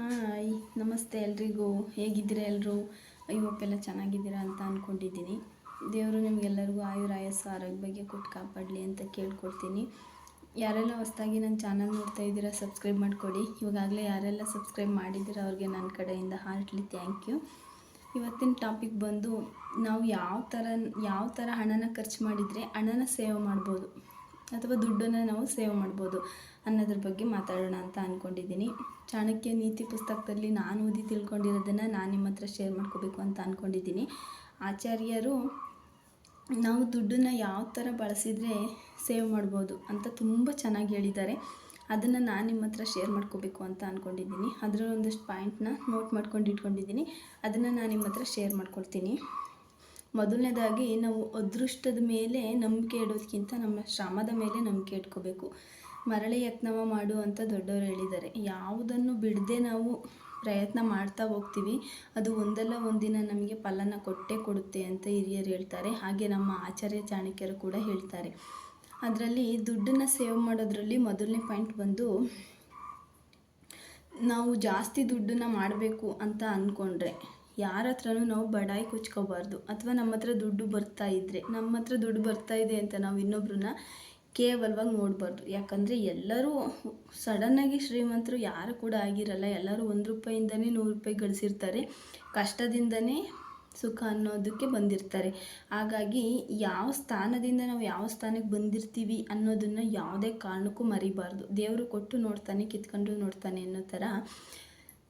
Hi, ನಮಸ್ತೆ ಎಲ್ರಿಗೂ. ಹೇಗಿದ್ದೀರಾ ಎಲ್ಲರೂ ಐ ಹೋಪ್ ಎಲ್ಲ ಚೆನ್ನಾಗಿದ್ದೀರಾ ಅಂತ ಅಂದ್ಕೊಂಡಿದ್ದೀನಿ ದೇವರು ನಿಮಗೆಲ್ಲರಿಗೂ ಆಯುರ್ ಆಯಸ್ಸು, ಆರೋಗ್ಯ ಬಗ್ಗೆ ಕೊಟ್ಟು ಕಾಪಾಡಲಿ ಅಂತ ಕೇಳ್ಕೊಡ್ತೀನಿ. ಯಾರೆಲ್ಲ ಹೊಸ್ದಾಗಿ ನನ್ನ ಚಾನಲ್ ನೋಡ್ತಾ ಇದ್ದೀರಾ, ಸಬ್ಸ್ಕ್ರೈಬ್ ಮಾಡಿಕೊಡಿ. ಇವಾಗಲೇ ಯಾರೆಲ್ಲ ಸಬ್ಸ್ಕ್ರೈಬ್ ಮಾಡಿದ್ದೀರಾ, ಅವ್ರಿಗೆ ನನ್ನ ಕಡೆಯಿಂದ ಹಾರ್ಟ್ಲಿ ಥ್ಯಾಂಕ್ ಯು. ಇವತ್ತಿನ ಟಾಪಿಕ್ ಬಂದು ನಾವು ಯಾವ ಥರ ಯಾವ ಥರ ಹಣನ ಖರ್ಚು ಮಾಡಿದರೆ ಹಣನ ಸೇವ್ ಮಾಡ್ಬೋದು. ಅಥವಾ ದುಡ್ಡನ್ನು ನಾವು ಸೇವ್ ಮಾಡ್ಬೋದು ಅನ್ನೋದ್ರ ಬಗ್ಗೆ ಮಾತಾಡೋಣ ಅಂತ ಅಂದ್ಕೊಂಡಿದ್ದೀನಿ ಚಾಣಕ್ಯ ನೀತಿ ಪುಸ್ತಕದಲ್ಲಿ ನಾನು ಓದಿ ತಿಳ್ಕೊಂಡಿರೋದನ್ನು ನಾನು ನಿಮ್ಮ ಹತ್ರ ಶೇರ್ ಮಾಡ್ಕೋಬೇಕು ಅಂತ ಅಂದ್ಕೊಂಡಿದ್ದೀನಿ ಆಚಾರ್ಯರು, ನಾವು ದುಡ್ಡನ್ನು ಯಾವ ಥರ ಬಳಸಿದರೆ ಸೇವ್ ಮಾಡ್ಬೋದು ಅಂತ ತುಂಬ ಚೆನ್ನಾಗಿ ಹೇಳಿದ್ದಾರೆ. ಅದನ್ನು ನಾನು ನಿಮ್ಮ ಹತ್ರ ಶೇರ್ ಮಾಡ್ಕೋಬೇಕು ಅಂತ ಅಂದ್ಕೊಂಡಿದ್ದೀನಿ ಅದರಲ್ಲಿ ಒಂದಷ್ಟು ಪಾಯಿಂಟ್ನ ನೋಟ್ ಮಾಡ್ಕೊಂಡು ಇಟ್ಕೊಂಡಿದ್ದೀನಿ. ಅದನ್ನು ನಾನು ನಿಮ್ಮ ಹತ್ರ ಶೇರ್ ಮಾಡ್ಕೊಳ್ತೀನಿ. ಮೊದಲನೇದಾಗಿ ನಾವು ಅದೃಷ್ಟದ ಮೇಲೆ ನಂಬಿಕೆ ಇಡೋದಕ್ಕಿಂತ ನಮ್ಮ ಶ್ರಮದ ಮೇಲೆ ನಂಬಿಕೆ ಇಟ್ಕೋಬೇಕು. ಮರಳಿ ಯತ್ನವ ಮಾಡು ಅಂತ ದೊಡ್ಡವರು ಹೇಳಿದ್ದಾರೆ. ಯಾವುದನ್ನು ಬಿಡದೆ ನಾವು ಪ್ರಯತ್ನ ಮಾಡ್ತಾ ಹೋಗ್ತೀವಿ, ಅದು ಒಂದಲ್ಲ ಒಂದಿನ ನಮಗೆ ಫಲನ ಕೊಟ್ಟೇ ಕೊಡುತ್ತೆ ಅಂತ ಹಿರಿಯರು ಹೇಳ್ತಾರೆ. ಹಾಗೆ ನಮ್ಮ ಆಚಾರ್ಯ ಚಾಣಕ್ಯರು ಕೂಡ ಹೇಳ್ತಾರೆ. ಅದರಲ್ಲಿ ದುಡ್ಡನ್ನು ಸೇವ್ ಮಾಡೋದ್ರಲ್ಲಿ ಮೊದಲನೇ ಪಾಯಿಂಟ್ ಬಂದು, ನಾವು ಜಾಸ್ತಿ ದುಡ್ಡನ್ನು ಮಾಡಬೇಕು ಅಂತ ಅಂದ್ಕೊಂಡ್ರೆ ಯಾರ ಹತ್ರನೂ ನಾವು ಬಡಾಯಿ ಕೊಚ್ಕೋಬಾರ್ದು. ಅಥವಾ ನಮ್ಮ ಹತ್ರ ದುಡ್ಡು ಬರ್ತಾ ಇದ್ದರೆ ನಮ್ಮ ಹತ್ರ ದುಡ್ಡು ಬರ್ತಾ ಇದೆ ಅಂತ ನಾವು ಇನ್ನೊಬ್ರನ್ನ ಕೇವಲವಾಗಿ ನೋಡಬಾರ್ದು. ಯಾಕಂದರೆ ಎಲ್ಲರೂ ಸಡನ್ನಾಗಿ ಶ್ರೀಮಂತರು ಯಾರು ಕೂಡ ಆಗಿರಲ್ಲ. ಎಲ್ಲರೂ ಒಂದು ರೂಪಾಯಿಂದನೇ ನೂರು ರೂಪಾಯಿ ಗಳಿಸಿರ್ತಾರೆ. ಕಷ್ಟದಿಂದನೇ ಸುಖ ಅನ್ನೋದಕ್ಕೆ ಬಂದಿರ್ತಾರೆ. ಹಾಗಾಗಿ ಯಾವ ಸ್ಥಾನದಿಂದ ನಾವು ಯಾವ ಸ್ಥಾನಕ್ಕೆ ಬಂದಿರ್ತೀವಿ ಅನ್ನೋದನ್ನು ಯಾವುದೇ ಕಾರಣಕ್ಕೂ ಮರಿಬಾರ್ದು. ದೇವರು ಕೊಟ್ಟು ನೋಡ್ತಾನೆ, ಕಿತ್ಕೊಂಡು ನೋಡ್ತಾನೆ ಅನ್ನೋ ಥರ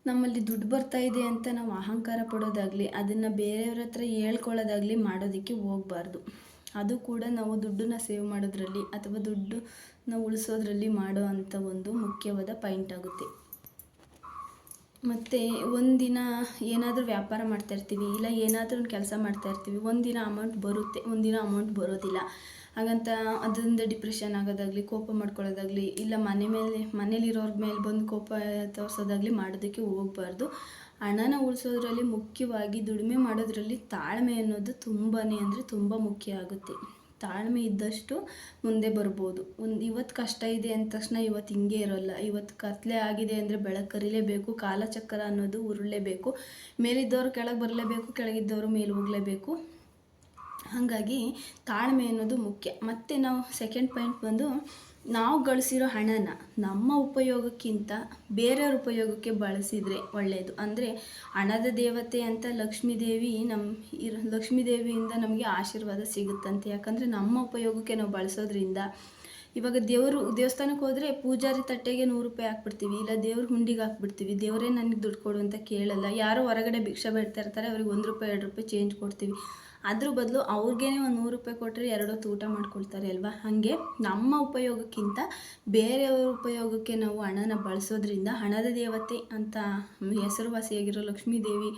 ನಮ್ಮಲ್ಲಿ ದುಡ್ಡು ಬರ್ತಾ ಇದೆ ಅಂತ ನಾವು ಅಹಂಕಾರ ಪಡೋದಾಗಲಿ, ಅದನ್ನು ಬೇರೆಯವ್ರ ಹತ್ರ ಹೇಳ್ಕೊಳ್ಳೋದಾಗಲಿ ಮಾಡೋದಕ್ಕೆ ಹೋಗಬಾರ್ದು. ಅದು ಕೂಡ ನಾವು ದುಡ್ಡನ್ನ ಸೇವ್ ಮಾಡೋದ್ರಲ್ಲಿ ಅಥವಾ ದುಡ್ಡನ್ನ ಉಳಿಸೋದ್ರಲ್ಲಿ ಮಾಡೋ ಅಂಥ ಒಂದು ಮುಖ್ಯವಾದ ಪಾಯಿಂಟ್ ಆಗುತ್ತೆ. ಮತ್ತು ಒಂದಿನ ಏನಾದರೂ ವ್ಯಾಪಾರ ಮಾಡ್ತಾಯಿರ್ತೀವಿ ಇಲ್ಲ ಏನಾದರೂ ಒಂದು ಕೆಲಸ ಮಾಡ್ತಾಯಿರ್ತೀವಿ ಒಂದಿನ ಅಮೌಂಟ್ ಬರುತ್ತೆ, ಒಂದಿನ ಅಮೌಂಟ್ ಬರೋದಿಲ್ಲ. ಹಾಗಂತ ಅದರಿಂದ ಡಿಪ್ರೆಷನ್ ಆಗೋದಾಗಲಿ, ಕೋಪ ಮಾಡ್ಕೊಳ್ಳೋದಾಗಲಿ, ಇಲ್ಲ ಮನೆ ಮೇಲೆ, ಮನೇಲಿರೋರ ಮೇಲೆ ಬಂದು ಕೋಪ ತೋರಿಸೋದಾಗಲಿ ಮಾಡೋದಕ್ಕೆ ಹೋಗಬಾರ್ದು. ಹಣನ ಉಳಿಸೋದ್ರಲ್ಲಿ ಮುಖ್ಯವಾಗಿ ದುಡಿಮೆ ಮಾಡೋದ್ರಲ್ಲಿ ತಾಳ್ಮೆ ಅನ್ನೋದು ತುಂಬಾ ಅಂದರೆ ತುಂಬ ಮುಖ್ಯ ಆಗುತ್ತೆ. ತಾಳ್ಮೆ ಇದ್ದಷ್ಟು ಮುಂದೆ ಬರ್ಬೋದು. ಒಂದು ಇವತ್ತು ಕಷ್ಟ ಇದೆ ಅಂದ ತಕ್ಷಣ ಇವತ್ತು ಹಿಂಗೆ ಇರೋಲ್ಲ. ಇವತ್ತು ಕತ್ಲೆ ಆಗಿದೆ ಅಂದರೆ ಬೆಳಕು ಕರಿಲೇಬೇಕು ಕಾಲಚಕ್ರ ಅನ್ನೋದು ಉರುಳಲೇಬೇಕು. ಮೇಲಿದ್ದವರು ಕೆಳಗೆ ಬರಲೇಬೇಕು, ಕೆಳಗಿದ್ದವರು ಮೇಲೆ ಹೋಗಲೇಬೇಕು. ಹಾಗಾಗಿ ತಾಳ್ಮೆ ಅನ್ನೋದು ಮುಖ್ಯ. ಮತ್ತು ನಾವು ಸೆಕೆಂಡ್ ಪಾಯಿಂಟ್ ಬಂದು ನಾವು ಗಳಿಸಿರೋ ಹಣನ ನಮ್ಮ ಉಪಯೋಗಕ್ಕಿಂತ ಬೇರೆಯವ್ರ ಉಪಯೋಗಕ್ಕೆ ಬಳಸಿದರೆ ಒಳ್ಳೆಯದು ಅಂದರೆ ಹಣದ ದೇವತೆ ಅಂತ ಲಕ್ಷ್ಮೀ ದೇವಿ ನಮ್ಮ ಇರೋ, ಲಕ್ಷ್ಮೀ ದೇವಿಯಿಂದ ನಮಗೆ ಆಶೀರ್ವಾದ ಸಿಗುತ್ತಂತೆ. ಯಾಕಂದರೆ ನಮ್ಮ ಉಪಯೋಗಕ್ಕೆ ನಾವು ಬಳಸೋದ್ರಿಂದ ಇವಾಗ ದೇವರು, ದೇವಸ್ಥಾನಕ್ಕೆ ಹೋದರೆ ಪೂಜಾರಿ ತಟ್ಟೆಗೆ ನೂರು ರೂಪಾಯಿ ಹಾಕ್ಬಿಡ್ತೀವಿ, ಇಲ್ಲ ದೇವ್ರ ಹುಂಡಿಗೆ ಹಾಕ್ಬಿಡ್ತೀವಿ, ದೇವರೇ ನನಗೆ ದುಡ್ಡು ಕೊಡು ಅಂತ ಕೇಳಲ್ಲ. ಯಾರೋ ಹೊರಗಡೆ ಭಿಕ್ಷೆ ಬೇಡ್ತಾ ಇರ್ತಾರೆ, ಅವ್ರಿಗೆ ಒಂದು ರೂಪಾಯಿ, ಎರಡು ರೂಪಾಯಿ ಚೇಂಜ್ ಕೊಡ್ತೀವಿ. ಅದ್ರ ಬದಲು ಅವ್ರಿಗೇ ಒಂದು ನೂರು ರೂಪಾಯಿ ಕೊಟ್ಟರೆ ಎರಡು ಹೊತ್ತು ಊಟ ಮಾಡ್ಕೊಳ್ತಾರೆ ಅಲ್ವಾ? ಹಾಗೆ ನಮ್ಮ ಉಪಯೋಗಕ್ಕಿಂತ ಬೇರೆಯವ್ರ ಉಪಯೋಗಕ್ಕೆ ನಾವು ಹಣನ ಬಳಸೋದ್ರಿಂದ ಹಣದ ದೇವತೆ ಅಂತ ಹೆಸರುವಾಸಿಯಾಗಿರೋ ಲಕ್ಷ್ಮೀ ದೇವಿ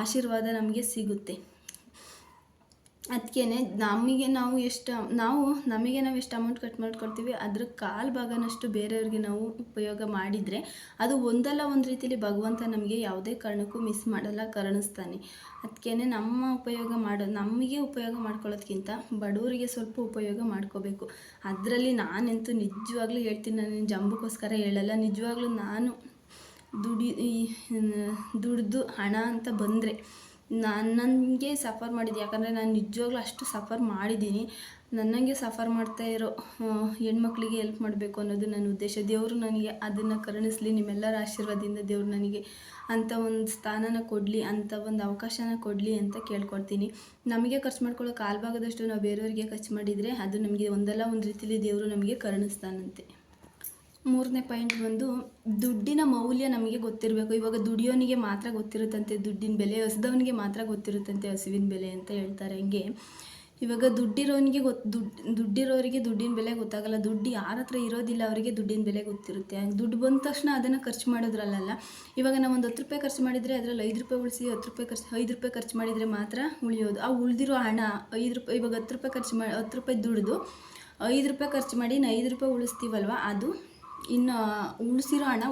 ಆಶೀರ್ವಾದ ನಮಗೆ ಸಿಗುತ್ತೆ. ಅದಕ್ಕೇ ನಮಗೆ ನಾವು ಎಷ್ಟು, ನಾವು ನಮಗೆ ನಾವು ಎಷ್ಟು ಅಮೌಂಟ್ ಕಟ್ ಮಾಡ್ಕೊಳ್ತೀವಿ ಅದ್ರ ಕಾಲು ಭಾಗನಷ್ಟು ಬೇರೆಯವ್ರಿಗೆ ನಾವು ಉಪಯೋಗ ಮಾಡಿದರೆ ಅದು ಒಂದಲ್ಲ ಒಂದು ರೀತಿಯಲ್ಲಿ ಭಗವಂತ ನಮಗೆ ಯಾವುದೇ ಕಾರಣಕ್ಕೂ ಮಿಸ್ ಮಾಡಲ್ಲ, ಕರುಣಿಸ್ತಾನೆ. ಅದಕ್ಕೇ ನಮ್ಮ ಉಪಯೋಗ ಮಾಡೋ, ನಮಗೆ ಉಪಯೋಗ ಮಾಡ್ಕೊಳ್ಳೋದ್ಕಿಂತ ಬಡವರಿಗೆ ಸ್ವಲ್ಪ ಉಪಯೋಗ ಮಾಡ್ಕೋಬೇಕು. ಅದರಲ್ಲಿ ನಾನಂತೂ ನಿಜವಾಗ್ಲೂ ಹೇಳ್ತೀನಿ, ನಾನು ಜಂಬಕ್ಕೋಸ್ಕರ ಹೇಳಲ್ಲ, ನಿಜವಾಗ್ಲೂ ನಾನು ದುಡಿ ದುಡ್ದು ಹಣ ಅಂತ ಬಂದರೆ ನಾನು, ನನಗೆ ಸಫರ್ ಮಾಡಿದ್ದು. ಯಾಕಂದರೆ ನಾನು ನಿಜವಾಗ್ಲೂ ಅಷ್ಟು ಸಫರ್ ಮಾಡಿದ್ದೀನಿ. ನನ್ನಂಗೆ ಸಫರ್ ಮಾಡ್ತಾ ಇರೋ ಹೆಣ್ಮಕ್ಳಿಗೆ ಹೆಲ್ಪ್ ಮಾಡಬೇಕು ಅನ್ನೋದು ನನ್ನ ಉದ್ದೇಶ. ದೇವರು ನನಗೆ ಅದನ್ನು ಕರುಣಿಸಲಿ. ನಿಮ್ಮೆಲ್ಲರ ಆಶೀರ್ವಾದದಿಂದ ದೇವರು ನನಗೆ ಅಂಥ ಒಂದು ಸ್ಥಾನನ ಕೊಡಲಿ ಅಂಥ ಒಂದು ಅವಕಾಶನ ಕೊಡಲಿ ಅಂತ ಕೇಳ್ಕೊಡ್ತೀನಿ ನಮಗೆ ಖರ್ಚು ಮಾಡ್ಕೊಳ್ಳೋ ಕಾಲ್ಭಾಗದಷ್ಟು ನಾವು ಬೇರೆಯವರಿಗೆ ಖರ್ಚು ಮಾಡಿದರೆ ಅದು ನಮಗೆ ಒಂದಲ್ಲ ಒಂದು ರೀತಿಯಲ್ಲಿ ದೇವರು ನಮಗೆ ಕರುಣಿಸ್ತಾನಂತೆ. ಮೂರನೇ ಪಾಯಿಂಟ್ ಬಂದು, ದುಡ್ಡಿನ ಮೌಲ್ಯ ನಮಗೆ ಗೊತ್ತಿರಬೇಕು. ಇವಾಗ ದುಡಿಯೋನಿಗೆ ಮಾತ್ರ ಗೊತ್ತಿರುತ್ತಂತೆ, ದುಡ್ಡಿನ ಬೆಲೆ ಹಸ್ದವನಿಗೆ ಮಾತ್ರ ಗೊತ್ತಿರುತ್ತಂತೆ ಹಸುವಿನ ಬೆಲೆ ಅಂತ ಹೇಳ್ತಾರೆ ಹಂಗೆ. ಇವಾಗ ದುಡ್ಡಿರೋನಿಗೆ ಗೊತ್ತು ದುಡ್ಡು ದುಡ್ಡಿರೋರಿಗೆ ದುಡ್ಡಿನ ಬೆಲೆ ಗೊತ್ತಾಗಲ್ಲ. ದುಡ್ಡು ಯಾರ ಹತ್ರ ಇರೋದಿಲ್ಲ, ಅವರಿಗೆ ದುಡ್ಡಿನ ಬೆಲೆ ಗೊತ್ತಿರುತ್ತೆ. ದುಡ್ಡು ಬಂದ ತಕ್ಷಣ ಅದನ್ನು ಖರ್ಚು ಮಾಡೋದ್ರಲ್ಲ ಇವಾಗ ನಾವು ಒಂದು ಹತ್ತು ರೂಪಾಯಿ ಖರ್ಚು ಮಾಡಿದರೆ ಅದರಲ್ಲಿ ಐದು ರೂಪಾಯಿ ಉಳಿಸಿ, ಹತ್ತು ರೂಪಾಯಿ ಖರ್ಚು, ಐದು ರೂಪಾಯಿ ಖರ್ಚು ಮಾಡಿದರೆ ಮಾತ್ರ ಉಳಿಯೋದು. ಆ ಉಳಿದಿರೋ ಹಣ, ಐದು ರೂಪಾಯಿ, ಇವಾಗ ಹತ್ತು ರೂಪಾಯಿ ಖರ್ಚು ಮಾಡಿ ಹತ್ತು ರೂಪಾಯಿ ದುಡಿದು, ಐದು ರೂಪಾಯಿ ಖರ್ಚು ಮಾಡಿ ಐದು ರೂಪಾಯಿ ಉಳಿಸ್ತೀವಲ್ವ, ಅದು ಇನ್ನು ಉಳಿಸಿರೋ ಹಣ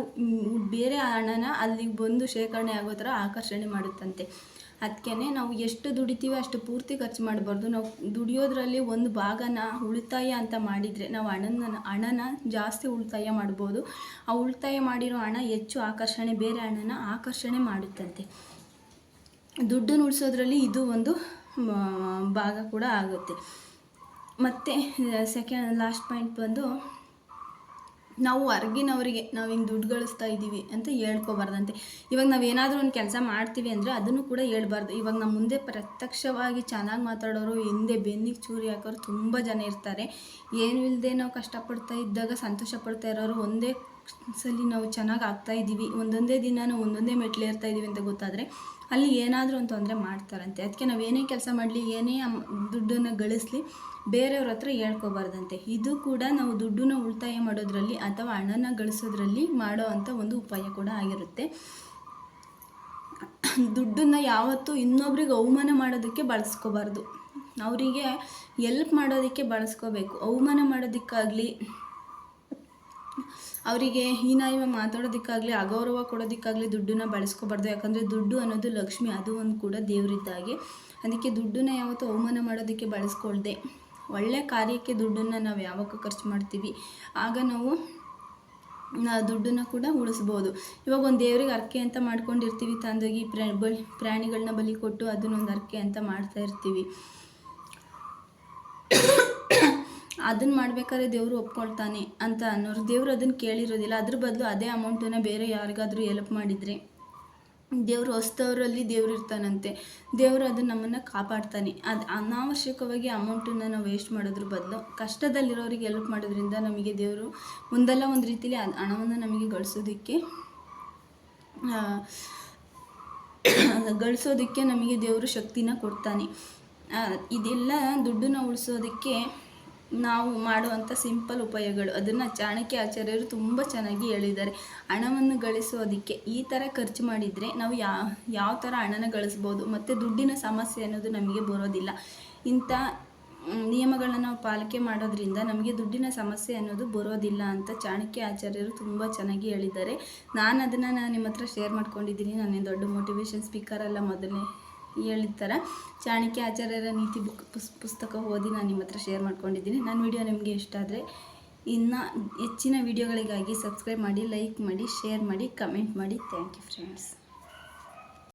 ಬೇರೆ ಹಣನ ಅಲ್ಲಿಗೆ ಬಂದು ಶೇಖರಣೆ ಆಗೋ ಥರ ಆಕರ್ಷಣೆ ಮಾಡುತ್ತಂತೆ. ಅದಕ್ಕೆ ನಾವು ಎಷ್ಟು ದುಡಿತೀವಿ ಅಷ್ಟು ಪೂರ್ತಿ ಖರ್ಚು ಮಾಡಬಾರ್ದು. ನಾವು ದುಡಿಯೋದ್ರಲ್ಲಿ ಒಂದು ಭಾಗನ ಉಳಿತಾಯ ಅಂತ ಮಾಡಿದರೆ ನಾವು ಹಣನ ಹಣನ ಜಾಸ್ತಿ ಉಳಿತಾಯ ಮಾಡ್ಬೋದು. ಆ ಉಳಿತಾಯ ಮಾಡಿರೋ ಹಣ ಹೆಚ್ಚು ಆಕರ್ಷಣೆ, ಬೇರೆ ಹಣನ ಆಕರ್ಷಣೆ ಮಾಡುತ್ತಂತೆ. ದುಡ್ಡನ್ನು ಉಳಿಸೋದ್ರಲ್ಲಿ ಇದು ಒಂದು ಭಾಗ ಕೂಡ ಆಗುತ್ತೆ. ಮತ್ತು ಸೆಕೆಂಡ್ ಲಾಸ್ಟ್ ಪಾಯಿಂಟ್ ಬಂದು ನಾವು ಹೊರಗಿನವರಿಗೆ ನಾವು ಹಿಂಗೆ ದುಡ್ಡು ಗಳಿಸ್ತಾ ಇದ್ದೀವಿ ಅಂತ ಹೇಳ್ಕೊಬಾರ್ದಂತೆ. ಇವಾಗ ನಾವು ಏನಾದರೂ ಒಂದು ಕೆಲಸ ಮಾಡ್ತೀವಿ ಅಂದರೆ ಅದನ್ನು ಕೂಡ ಹೇಳ್ಬಾರ್ದು. ಇವಾಗ ನಮ್ಮ ಮುಂದೆ ಪ್ರತ್ಯಕ್ಷವಾಗಿ ಚೆನ್ನಾಗಿ ಮಾತಾಡೋರು, ಹಿಂದೆ ಬೆನ್ನಿಗೆ ಚೂರಿ ಹಾಕೋರು ತುಂಬ ಜನ ಇರ್ತಾರೆ. ಏನು ಇಲ್ಲದೆ ನಾವು ಕಷ್ಟಪಡ್ತಾ ಇದ್ದಾಗ ಸಂತೋಷ ಪಡ್ತಾ ಇರೋರು ಒಂದೇ ಸಲ ನಾವು ಚೆನ್ನಾಗಿ ಆಗ್ತಾ ಇದ್ದೀವಿ ಒಂದೊಂದೇ ದಿನ ಒಂದೊಂದೇ ಮೆಟ್ಲೇರ್ತಾ ಇದ್ದೀವಿ ಅಂತ ಗೊತ್ತಾದರೆ ಅಲ್ಲಿ ಏನಾದರೂ ಒಂದು ತೊಂದರೆ ಮಾಡ್ತಾರಂತೆ. ಅದಕ್ಕೆ ನಾವು ಏನೇ ಕೆಲಸ ಮಾಡಲಿ, ಏನೇ ದುಡ್ಡನ್ನು ಗಳಿಸಲಿ, ಬೇರೆಯವ್ರ ಹತ್ರ ಹೇಳ್ಕೋಬಾರ್ದಂತೆ. ಇದು ಕೂಡ ನಾವು ದುಡ್ಡನ್ನ ಉಳಿತಾಯ ಮಾಡೋದ್ರಲ್ಲಿ ಅಥವಾ ಹಣನ ಗಳಿಸೋದ್ರಲ್ಲಿ ಮಾಡೋ ಅಂಥ ಒಂದು ಉಪಾಯ ಕೂಡ ಆಗಿರುತ್ತೆ. ದುಡ್ಡನ್ನು ಯಾವತ್ತೂ ಇನ್ನೊಬ್ರಿಗೆ ಅವಮಾನ ಮಾಡೋದಕ್ಕೆ ಬಳಸ್ಕೋಬಾರ್ದು. ಅವರಿಗೆ ಎಲ್ಪ್ ಮಾಡೋದಕ್ಕೆ ಬಳಸ್ಕೋಬೇಕು. ಅವಮಾನ ಮಾಡೋದಕ್ಕಾಗಲಿ ಅವರಿಗೆ ಹೀನಾಯ ಮಾತಾಡೋದಕ್ಕಾಗಲಿ, ಅಗೌರವ ಕೊಡೋದಕ್ಕಾಗಲಿ ದುಡ್ಡನ್ನ ಬಳಸ್ಕೋಬಾರ್ದು. ಯಾಕಂದರೆ ದುಡ್ಡು ಅನ್ನೋದು ಲಕ್ಷ್ಮಿ, ಅದು ಒಂದು ಕೂಡ ದೇವರಿದ್ದಾಗೆ. ಅದಕ್ಕೆ ದುಡ್ಡನ್ನ ಯಾವತ್ತೂ ಅವಮಾನ ಮಾಡೋದಕ್ಕೆ ಬಳಸ್ಕೊಳ್ದೆ. ಒಳ್ಳೆ ಕಾರ್ಯಕ್ಕೆ ದುಡ್ಡನ್ನು ನಾವು ಯಾವಾಗ ಖರ್ಚು ಮಾಡ್ತೀವಿ, ಆಗ ನಾವು ದುಡ್ಡನ್ನು ಕೂಡ ಉಳಿಸ್ಬೋದು. ಇವಾಗ ಒಂದು ದೇವ್ರಿಗೆ ಅರ್ಕೆ ಅಂತ ಮಾಡ್ಕೊಂಡಿರ್ತೀವಿ, ತಂದೋಗಿ ಪ್ರಾಣಿಗಳನ್ನ ಬಲಿ ಕೊಟ್ಟು ಅದನ್ನೊಂದು ಅರ್ಕೆ ಅಂತ ಮಾಡ್ತಾ ಇರ್ತೀವಿ. ಅದನ್ನು ಮಾಡ್ಬೇಕಾದ್ರೆ ದೇವರು ಒಪ್ಕೊಳ್ತಾನೆ ಅಂತ ಅನ್ನೋರು, ದೇವರು ಅದನ್ನು ಕೇಳಿರೋದಿಲ್ಲ. ಅದ್ರ ಬದಲು ಅದೇ ಅಮೌಂಟನ್ನು ಬೇರೆ ಯಾರಿಗಾದ್ರೂ ಎಲ್ಪ್ ಮಾಡಿದರೆ ದೇವರು ಹೊಸ್ತವರಲ್ಲಿ ದೇವ್ರು ಇರ್ತಾನಂತೆ. ದೇವರು ಅದನ್ನು ನಮ್ಮನ್ನು ಕಾಪಾಡ್ತಾನೆ. ಅದು ಅನಾವಶ್ಯಕವಾಗಿ ಅಮೌಂಟನ್ನು ನಾವು ವೇಸ್ಟ್ ಮಾಡೋದ್ರ ಬದಲು ಕಷ್ಟದಲ್ಲಿರೋರಿಗೆ ಎಲ್ಪ್ ಮಾಡೋದ್ರಿಂದ ನಮಗೆ ದೇವರು ಒಂದಲ್ಲ ಒಂದು ಅದು ಹಣವನ್ನು ನಮಗೆ ಗಳಿಸೋದಕ್ಕೆ ಗಳಿಸೋದಕ್ಕೆ ನಮಗೆ ದೇವರು ಶಕ್ತಿನ ಕೊಡ್ತಾನೆ. ಇದೆಲ್ಲ ದುಡ್ಡನ್ನ ಉಳಿಸೋದಕ್ಕೆ ನಾವು ಮಾಡುವಂಥ ಸಿಂಪಲ್ ಉಪಾಯಗಳು ಅದನ್ನು ಚಾಣಕ್ಯ ಆಚಾರ್ಯರು ತುಂಬ ಚೆನ್ನಾಗಿ ಹೇಳಿದ್ದಾರೆ. ಹಣವನ್ನು ಗಳಿಸೋದಕ್ಕೆ ಈ ಥರ ಖರ್ಚು ಮಾಡಿದರೆ ನಾವು ಯಾ, ಯಾವ ಥರ ಹಣನ ಗಳಿಸ್ಬೋದು ಮತ್ತು ದುಡ್ಡಿನ ಸಮಸ್ಯೆ ಅನ್ನೋದು ನಮಗೆ ಬರೋದಿಲ್ಲ. ಇಂಥ ನಿಯಮಗಳನ್ನು ನಾವು ಪಾಲಿಕೆ ಮಾಡೋದ್ರಿಂದ ನಮಗೆ ದುಡ್ಡಿನ ಸಮಸ್ಯೆ ಅನ್ನೋದು ಬರೋದಿಲ್ಲ ಅಂತ ಚಾಣಕ್ಯ ಆಚಾರ್ಯರು ತುಂಬ ಚೆನ್ನಾಗಿ ಹೇಳಿದ್ದಾರೆ. ನಾನು ಅದನ್ನು ನಾನು ನಿಮ್ಮ ಹತ್ರ ಶೇರ್ ಮಾಡ್ಕೊಂಡಿದ್ದೀನಿ. ನಾನೇನು ದೊಡ್ಡ ಮೋಟಿವೇಶನ್ ಸ್ಪೀಕರ್ ಅಲ್ಲ ಮೊದಲನೇ ಹೇಳಿದ ಥರ ಚಾಣಕ್ಯ ಆಚಾರ್ಯರ ನೀತಿ ಬುಕ್ ಪುಸ್ ಪುಸ್ತಕ ಓದಿ ನಾನು ನಿಮ್ಮ ಹತ್ರ ಶೇರ್ ಮಾಡ್ಕೊಂಡಿದ್ದೀನಿ. ನನ್ನ ವಿಡಿಯೋ ನಿಮಗೆ ಇಷ್ಟ ಆದರೆ ಇನ್ನು ಹೆಚ್ಚಿನ ವಿಡಿಯೋಗಳಿಗಾಗಿ ಸಬ್ಸ್ಕ್ರೈಬ್ ಮಾಡಿ ಲೈಕ್ ಮಾಡಿ ಶೇರ್ ಮಾಡಿ ಕಮೆಂಟ್ ಮಾಡಿ. Thank you friends